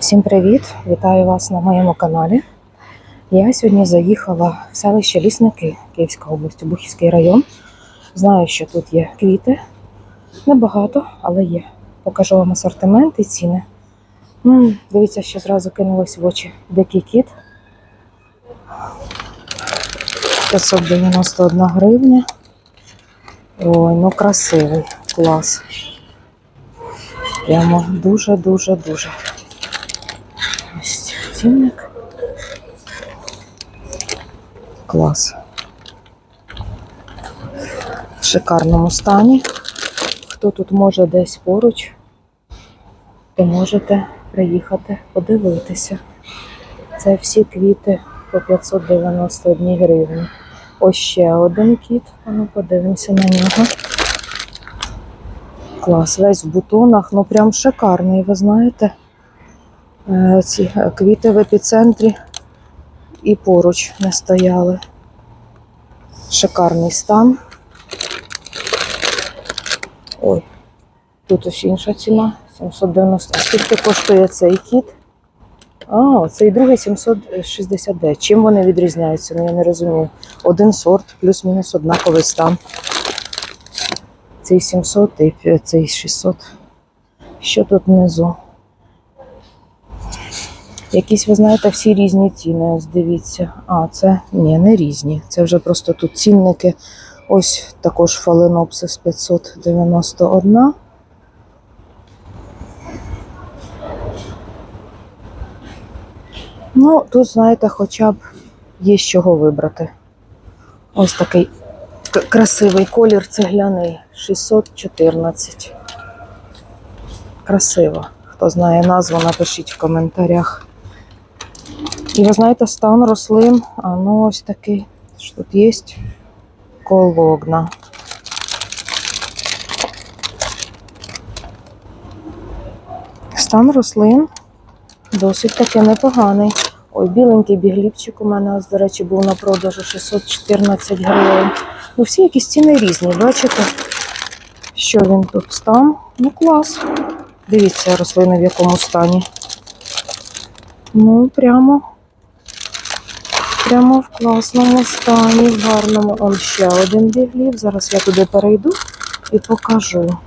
Всім привіт! Вітаю вас на моєму каналі. Я сьогодні заїхала в селище Лісники, Київська область, Бухівський район. Знаю, що тут є квіти. Небагато, але є. Покажу вам асортимент і ціни. М, Дивіться, що зразу кинулось в очі дикий кіт. 591 гривня. Ой, ну красивий, клас. Прямо дуже-дуже-дуже. Цінник. Клас. В шикарному стані. Хто тут може десь поруч, то можете приїхати подивитися. Це всі квіти по 591 гривні. Ось ще один кіт. Ну подивимося на нього. Клас, весь в бутонах, ну прям шикарний, ви знаєте. Е, Ці е, квіти в епіцентрі і поруч не стояли. Шикарний стан. Ой, тут ось інша ціна. 790. Скільки коштує цей кіт? А, цей другий 769. Чим вони відрізняються? Ну я не розумію. Один сорт, плюс-мінус однаковий стан. Цей 700 і цей 600. Що тут внизу? Якісь, ви знаєте, всі різні ціни. Дивіться. А, це ні, не різні. Це вже просто тут цінники. Ось також фаленопсис 591. Ну, тут, знаєте, хоча б є з чого вибрати. Ось такий красивий колір цегляний 614. Красиво. Хто знає назву, напишіть в коментарях. І ви знаєте, стан рослин, а ну ось такий, що тут є кологна. Стан рослин досить таки непоганий. Ой, біленький бігліпчик у мене, до речі, був на продажу 614 гривень. Ну, всі якісь ціни різні, бачите? Що він тут стан? Ну, клас. Дивіться, рослини в якому стані. Ну, прямо. Прямо в класному стані, в гарному. Он ще один біглів. Зараз я туди перейду і покажу.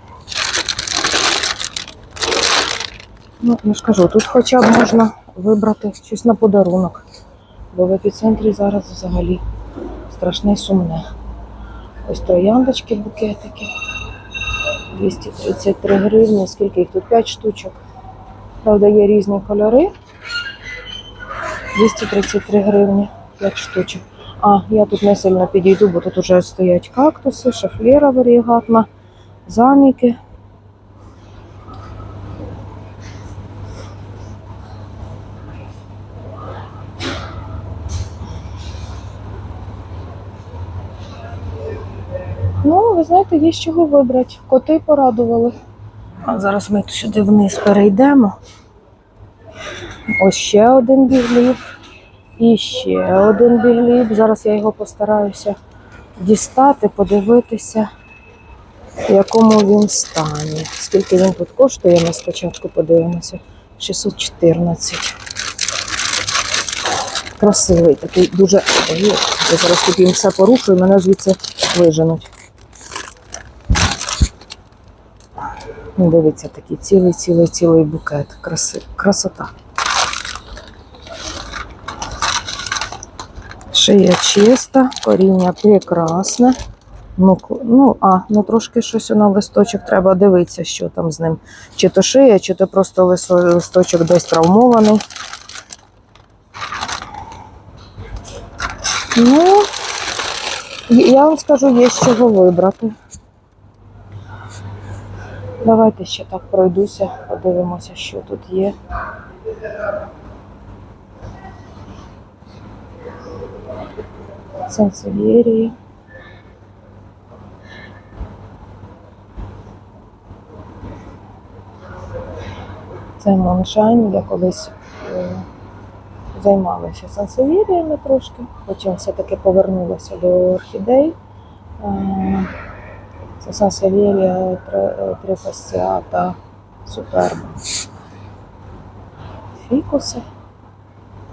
Ну, я ж кажу, тут хоча б можна вибрати щось на подарунок. Бо в епіцентрі зараз взагалі страшне і сумне. Ось трояндочки, букетики. 233 гривні, скільки їх тут? 5 штучок. Правда, є різні кольори. 233 гривні, 5 штучок. А, я тут не сильно підійду, бо тут вже стоять кактуси, шафлера варігатна, заміки. Ну, ви знаєте, є з чого вибрати. Коти порадували. А зараз ми сюди вниз перейдемо. Ось ще один бігліб. І ще один бігліб. Зараз я його постараюся дістати, подивитися, в якому він стані. Скільки він тут коштує, ми спочатку подивимося. 614. Красивий, такий дуже. Я зараз тут їм все порушую, мене звідси виженуть. Ну, дивіться, такий цілий, цілий, цілий букет. Краси, красота. Шия чиста, коріння прекрасне. Ну, ну, а, ну трошки щось на листочок треба дивитися, що там з ним. Чи то шия, чи то просто листочок десь травмований. Ну, я вам скажу, є з чого вибрати. Давайте ще так пройдуся, подивимося, що тут є. Сансевєрії. Це Моншайн, я колись е, займалася сансевіріями трошки, потім все-таки повернулася до орхідей. Е, Це Сансевірія трифасціата суперба. фікуси.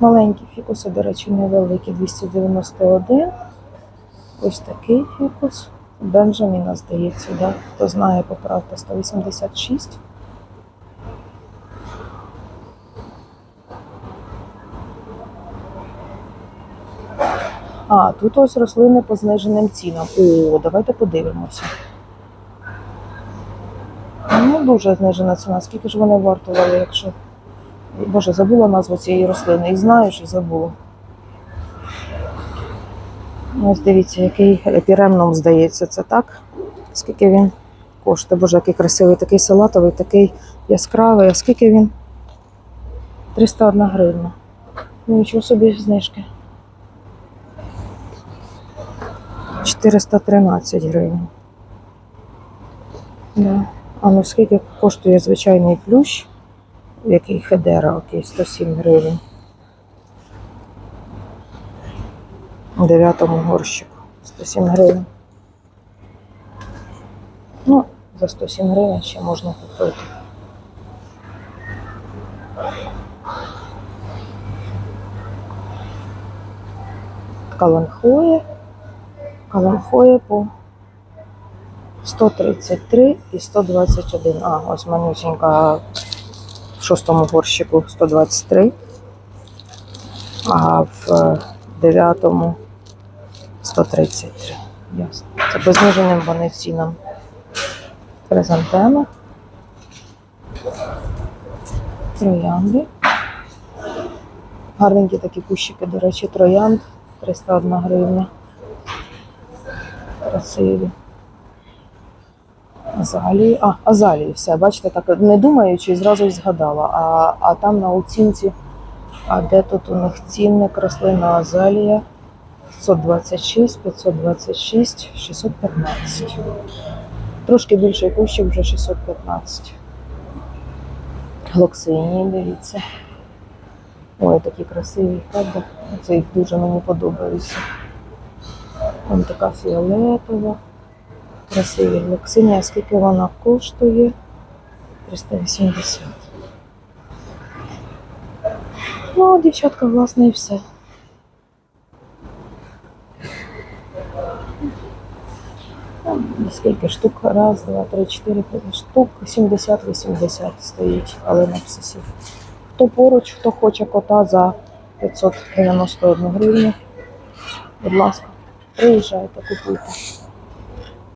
Маленькі фікуси, до речі, невеликі, 291. Ось такий фікус. Бенджаміна, здається, да? хто знає, поправка 186. А, тут ось рослини по зниженим цінам. О, давайте подивимося. Ну, дуже знижена ціна. Скільки ж вони вартували, якщо. Боже, забула назву цієї рослини. І знаю, що забула. Ось дивіться, який епіремном, здається, це так. Скільки він коштує? Боже, який красивий, такий салатовий, такий яскравий. А скільки він? 301 гривня. Ну, нічого собі знижки. 413 гривень. Да. А ну скільки коштує звичайний плющ? Який хедера, окей, 107 гривень. Дев'ятому горщику. 107 гривень. Ну, за 107 гривень ще можна купити. Каланхоє. Каланхоє по 133 і 121. А, ось манюсінька шостому горщику 123, а в е, дев'ятому 133. Ясно. Це по зниженим вони цінам. Хризантема. Троянди. Гарненькі такі кущики, до речі, троянд 301 гривня. Красиві. Азалії. А, азалії, все, бачите, так не думаючи, зразу згадала. А, а там на оцінці, а де тут у них цінник рослина азалія 526, 526, 615. Трошки більший кущик вже 615. Глоксинії, дивіться. Ой, такі красиві, правда? Це їх дуже мені подобається. Вон така фіолетова. Красиві глоксинія. Скільки вона коштує? 380. Ну, дівчатка, власне, і все. Скільки штук? Раз, два, три, чотири, п'ять штук. 70-80 стоїть, але на псисів. Хто поруч, хто хоче кота за 591 гривню. Будь ласка, приїжджайте, купуйте.